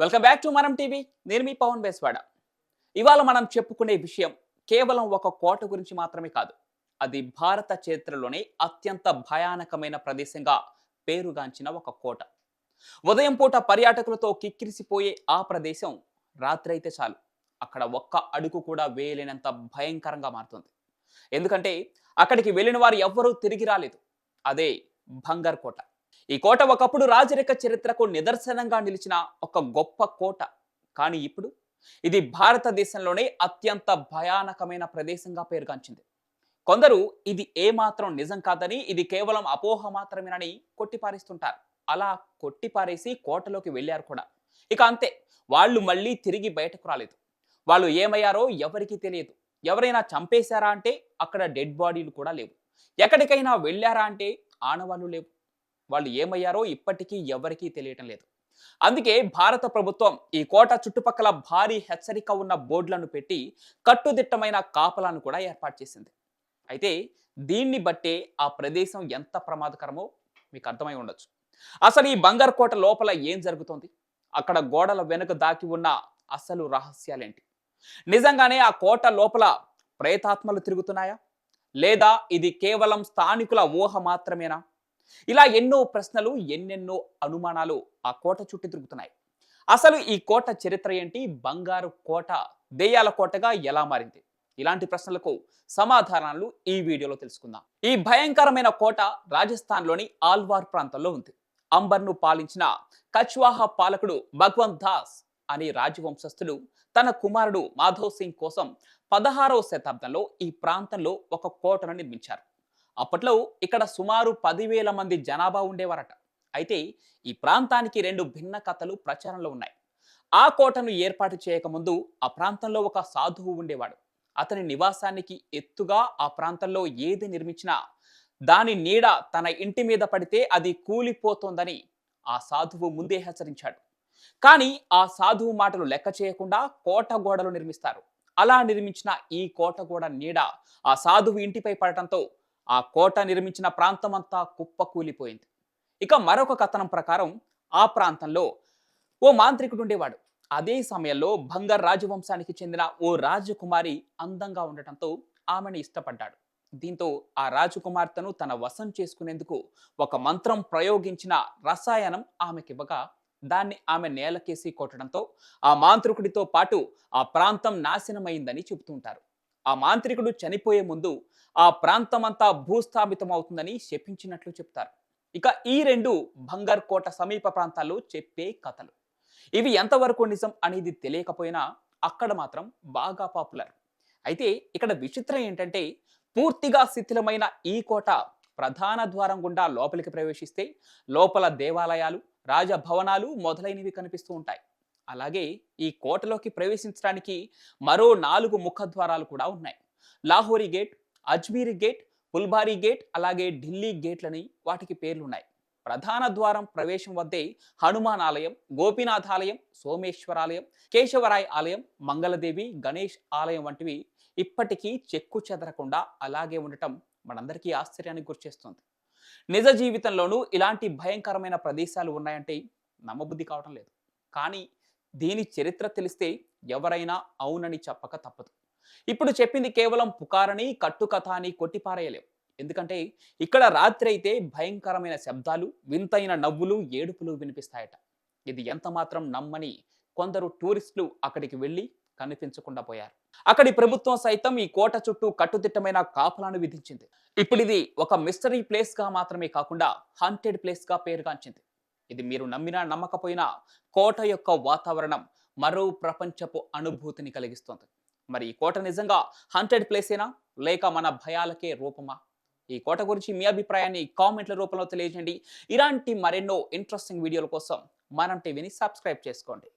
Welcome back to Manam TV నేను మీ పవన్ బేస్వాడ. ఇవాళ మనం చెప్పుకునే విషయం కేవలం ఒక కోట గురించి మాత్రమే కాదు. అది భారత చరిత్రలోనే అత్యంత భయానకమైన ప్రదేశంగా పేరుగాంచిన ఒక కోట. ఉదయం పూట పర్యాటకులతో కిక్కిరిసిపోయే ఆ ప్రదేశం రాత్రైతే చాలు. అక్కడ ఒక్క అడుగు కూడా వేయలేనంత భయంకరంగా మారుతుంది. ఎందుకంటే అక్కడికి వెళ్ళిన వారు ఎవ్వరూ తిరిగి రాలేదు. అదే బంగర్ కోట. ఈ కోట ఒకప్పుడు రాజరిక చరిత్రకు నిదర్శనంగా నిలిచిన ఒక గొప్ప కోట. కానీ ఇప్పుడు ఇది భారతదేశంలోనే అత్యంత భయానకమైన ప్రదేశంగా పేరుగాంచింది. కొందరు ఇది ఏమాత్రం నిజం కాదని ఇది కేవలం అపోహ మాత్రమేనని కొట్టిపారేస్తుంటారు. అలా కొట్టిపారేసి కోటలోకి వెళ్ళారు కూడా. ఇక అంతే వాళ్ళు మళ్ళీ తిరిగి బయటకు రాలేదు. వాళ్ళు ఏమయ్యారో ఎవరికీ తెలియదు. ఎవరైనా చంపేశారా అంటే అక్కడ డెడ్ బాడీలు కూడా లేవు. ఎక్కడికైనా వెళ్ళారా అంటే ఆనవాళ్ళు లేవు. వాళ్ళు ఏమయ్యారో ఇప్పటికీ ఎవరికీ తెలియటం లేదు. అందుకే భారత ప్రభుత్వం ఈ కోట చుట్టుపక్కల భారీ హెచ్చరిక ఉన్న బోర్డులను పెట్టి కట్టుదిట్టమైన కాపలాను కూడా ఏర్పాటు చేసింది. అయితే దీన్ని బట్టే ఆ ప్రదేశం ఎంత ప్రమాదకరమో మీకు అర్థమై ఉండొచ్చు. అసలు ఈ బంగారు కోట లోపల ఏం జరుగుతోంది? అక్కడ గోడల వెనుక దాకి ఉన్న అసలు రహస్యాలేంటి? నిజంగానే ఆ కోట లోపల ప్రేతాత్మలు తిరుగుతున్నాయా? లేదా ఇది కేవలం స్థానికుల ఊహ మాత్రమేనా? ఇలా ఎన్నో ప్రశ్నలు ఎన్నెన్నో అనుమానాలు ఆ కోట చుట్టూ తిరుగుతున్నాయి. అసలు ఈ కోట చరిత్ర ఏంటి? బంగారు కోట దెయ్యాల కోటగా ఎలా మారింది? ఇలాంటి ప్రశ్నలకు సమాధానాలు ఈ వీడియోలో తెలుసుకుందాం. ఈ భయంకరమైన కోట రాజస్థాన్లోని ఆల్వార్ ప్రాంతంలో ఉంది. అంబర్ను పాలించిన కచ్వాహ పాలకుడు భగవంత్ దాస్ అనే రాజవంశస్థుడు తన కుమారుడు మాధవ్ సింగ్ కోసం పదహారవ శతాబ్దంలో ఈ ప్రాంతంలో ఒక కోటను నిర్మించారు. అప్పట్లో ఇక్కడ సుమారు పదివేల మంది జనాభా ఉండేవారట. అయితే ఈ ప్రాంతానికి రెండు భిన్న కథలు ప్రచారంలో ఉన్నాయి. ఆ కోటను ఏర్పాటు చేయకముందు ఆ ప్రాంతంలో ఒక సాధువు ఉండేవాడు. అతని నివాసానికి ఎత్తుగా ఆ ప్రాంతంలో ఏది నిర్మించినా దాని నీడ తన ఇంటి మీద పడితే అది కూలిపోతోందని ఆ సాధువు ముందే హెచ్చరించాడు. కానీ ఆ సాధువు మాటలు లెక్క చేయకుండా కోట గోడలు నిర్మిస్తారు. అలా నిర్మించిన ఈ కోట గోడ నీడ ఆ సాధువు ఇంటిపై పడటంతో ఆ కోట నిర్మించిన ప్రాంతమంతా కుప్పకూలిపోయింది. ఇక మరొక కథనం ప్రకారం ఆ ప్రాంతంలో ఓ మాంత్రికుడు ఉండేవాడు. అదే సమయంలో భంగర్ రాజవంశానికి చెందిన ఓ రాజకుమారి అందంగా ఉండటంతో ఆమెను ఇష్టపడ్డాడు. దీంతో ఆ రాజకుమార్తెను తన వశం చేసుకునేందుకు ఒక మంత్రం ప్రయోగించిన రసాయనం ఆమెకివ్వగా దాన్ని ఆమె నేలకేసి కొట్టడంతో ఆ మాంత్రికుడితో పాటు ఆ ప్రాంతం నాశనమైందని చెబుతుంటారు ఆ మాంత్రికుడు చనిపోయే ముందు ఆ ప్రాంతమంతా భూస్థాపితం అవుతుందని శపించినట్లు చెప్తారు. ఇక ఈ రెండు బంగార్ కోట సమీప ప్రాంతాల్లో చెప్పే కథలు. ఇవి ఎంతవరకు నిజం అనేది తెలియకపోయినా అక్కడ మాత్రం బాగా పాపులర్. అయితే ఇక్కడ విచిత్రం ఏంటంటే పూర్తిగా శిథిలమైన ఈ కోట ప్రధాన ద్వారం గుండా లోపలికి ప్రవేశిస్తే లోపల దేవాలయాలు రాజభవనాలు మొదలైనవి కనిపిస్తూ ఉంటాయి. అలాగే ఈ కోటలోకి ప్రవేశించడానికి మరో నాలుగు ముఖద్వారాలు కూడా ఉన్నాయి. Lahori gate Ajmer gate Phulbari gate అలాగే ఢిల్లీ గేట్లని వాటికి పేర్లున్నాయి. ప్రధాన ద్వారం ప్రవేశం వద్దే హనుమాన్ ఆలయం గోపీనాథ్ ఆలయం సోమేశ్వరాలయం కేశవరాయ్ ఆలయం మంగళదేవి గణేష్ ఆలయం వంటివి ఇప్పటికీ చెక్కు చెదరకుండా అలాగే ఉండటం మనందరికీ ఆశ్చర్యానికి గురిచేస్తుంది. నిజ జీవితంలోనూ ఇలాంటి భయంకరమైన ప్రదేశాలు ఉన్నాయంటే నమ్మబుద్ధి కావటం లేదు. కానీ దీని చరిత్ర తెలిస్తే ఎవరైనా అవునని చెప్పక తప్పదు. ఇప్పుడు చెప్పింది కేవలం పుకారని కట్టుకథ అని కొట్టిపారేయలేం ఎందుకంటే ఇక్కడ రాత్రి అయితే భయంకరమైన శబ్దాలు వింతైన నవ్వులు ఏడుపులు వినిపిస్తాయట. ఇది ఎంత మాత్రం నమ్మని కొందరు టూరిస్టులు అక్కడికి వెళ్ళి కనిపించకుండా పోయారు. అక్కడి ప్రభుత్వం సైతం ఈ కోట చుట్టూ కట్టుదిట్టమైన కాపలాను విధించింది. ఇప్పుడు ఇది ఒక మిస్టరీ ప్లేస్గా మాత్రమే కాకుండా హంటెడ్ ప్లేస్గా పేరుగాంచింది. ఇది మీరు నమ్మినా నమ్మకపోయినా కోట యొక్క వాతావరణం మరో ప్రపంచపు అనుభూతిని కలిగిస్తుంది. మరి ఈ కోట నిజంగా హండ్రెడ్ ప్లేసేనా లేక మన భయాలకే రూపమా? ఈ కోట గురించి మీ అభిప్రాయాన్ని కామెంట్ల రూపంలో తెలియజేయండి. ఇలాంటి మరెన్నో ఇంట్రెస్టింగ్ వీడియోల కోసం మనం టీవీని సబ్స్క్రైబ్ చేసుకోండి.